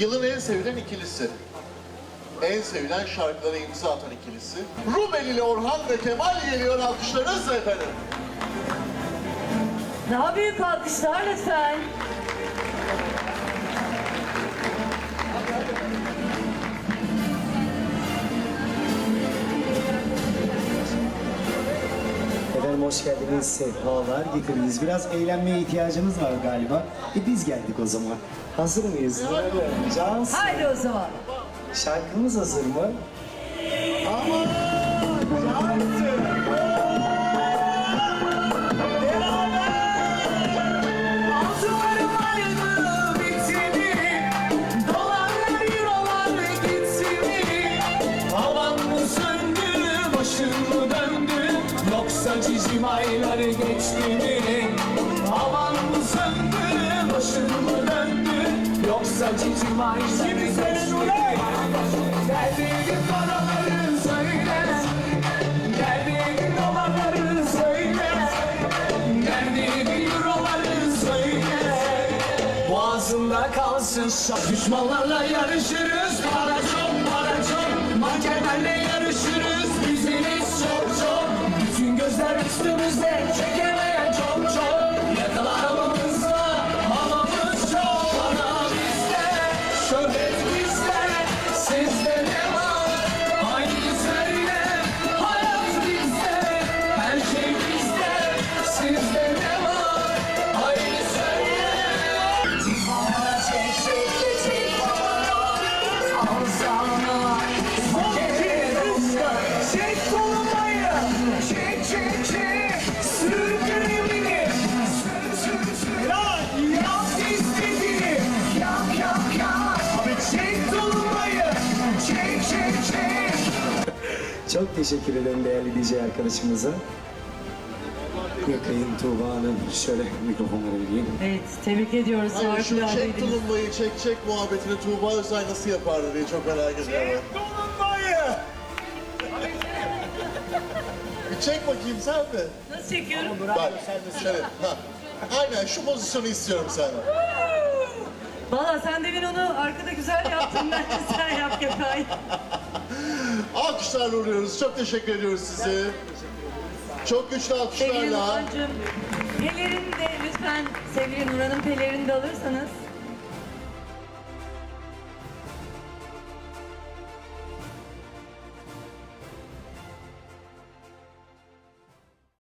Yılın en sevilen ikilisi. En sevilen şarkılara imza atan ikilisi. Rumelili Orhan ve Kemal geliyor alkışlarınızla efendim. Daha büyük alkışlar lütfen. Hoş geldiniz, sefalar getirdiniz. Biraz eğlenmeye ihtiyacımız var galiba. E biz geldik o zaman. Hazır mıyız? Cans, Haydi o zaman. şarkımız hazır mı? Ama Yoksa cicim aylar geçti mi? Havan mı söndü, başın mı döndü? Yoksa cicim aylar geçti mi? Geldiğin paraları söyle Geldiğin dolarları söyle Geldiğin euroları söyle Boğazında kalsın Düşmanlarla yarışırız para çok estamos bem. çok teşekkür ederim değerli DJ arkadaşımıza. Gökay'ın, Tuğba Hanım. Şöyle mikrofonları vereyim. Evet, tebrik ediyoruz. Hani şu çek Harikuladeniz. tulumbayı çek çek muhabbetini Tuğba Özay nasıl yapardı diye çok merak ediyorum. dolunayı Bir çek bakayım sen de. Nasıl çekiyorum? Bak şöyle. Ha. Aynen şu pozisyonu istiyorum senden. Valla sen demin onu arkada güzel yaptın. Bence sen yap Gökay. Alkışlarla uğurluyoruz. Çok teşekkür ediyoruz size. Çok güçlü Sevgili alkışlarla. Nurhan'cığım, pelerini de lütfen sevgili Nurhan'ın pelerini de alırsanız.